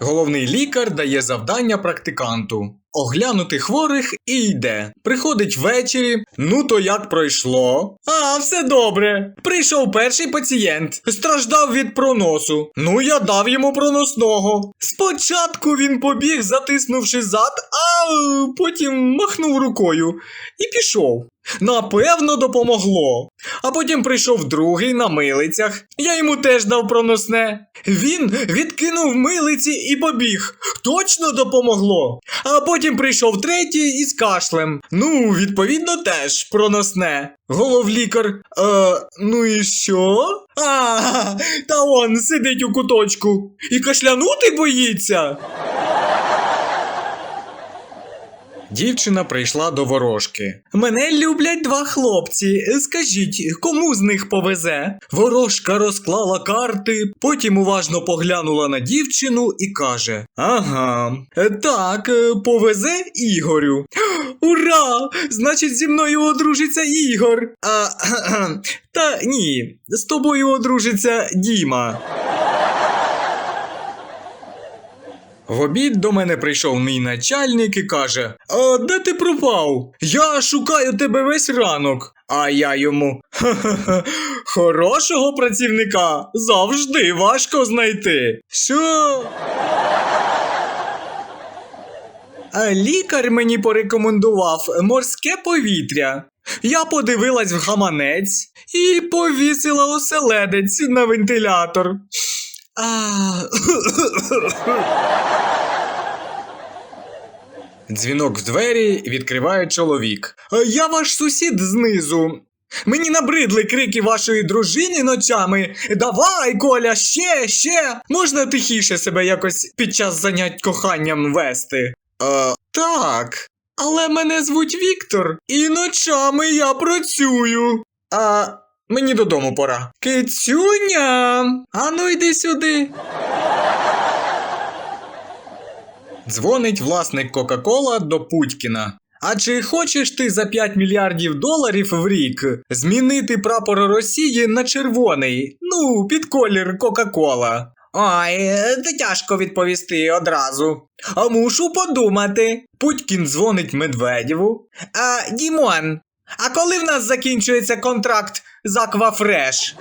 Головний лікар дає завдання практиканту. Оглянути хворих і йде. Приходить ввечері. Ну то як пройшло? А, все добре. Прийшов перший пацієнт. Страждав від проносу. Ну я дав йому проносного. Спочатку він побіг, затиснувши зад, а потім махнув рукою і пішов. Напевно, допомогло. А потім прийшов другий на милицях. Я йому теж дав проносне. Він відкинув милиці і побіг. Точно допомогло. А потім прийшов третій із кашлем. Ну, відповідно, теж проносне. Головлікар. Е, ну і що? А, та он сидить у куточку. І кашлянути боїться. Дівчина прийшла до ворожки. Мене люблять два хлопці. Скажіть, кому з них повезе? Ворожка розклала карти, потім уважно поглянула на дівчину і каже: Ага, так, е, повезе Ігорю. Ура! Значить, зі мною одружиться Ігор. А, та ні, з тобою одружиться Діма. В обід до мене прийшов мій начальник і каже: А де ти пропав? Я шукаю тебе весь ранок. А я йому «Ха-ха-ха, хорошого працівника завжди важко знайти. Що? А лікар мені порекомендував морське повітря. Я подивилась в гаманець і повісила оселедець на вентилятор. Дзвінок в двері відкриває чоловік. «Е, Я ваш сусід знизу. Мені набридли крики вашої дружини ночами. Давай, Коля, ще, ще. Можна тихіше себе якось під час занять коханням вести? Е, так. Але мене звуть Віктор, і ночами я працюю. А мені додому пора. Кицюня, ану йди сюди. Дзвонить власник Кока-Кола до Путькіна. А чи хочеш ти за 5 мільярдів доларів в рік змінити прапор Росії на червоний? Ну, під колір Кока-Кола. Ой, тяжко відповісти одразу. А мушу подумати. Путькін дзвонить Медведєву. А, Дімон, а коли в нас закінчується контракт з Аквафреш?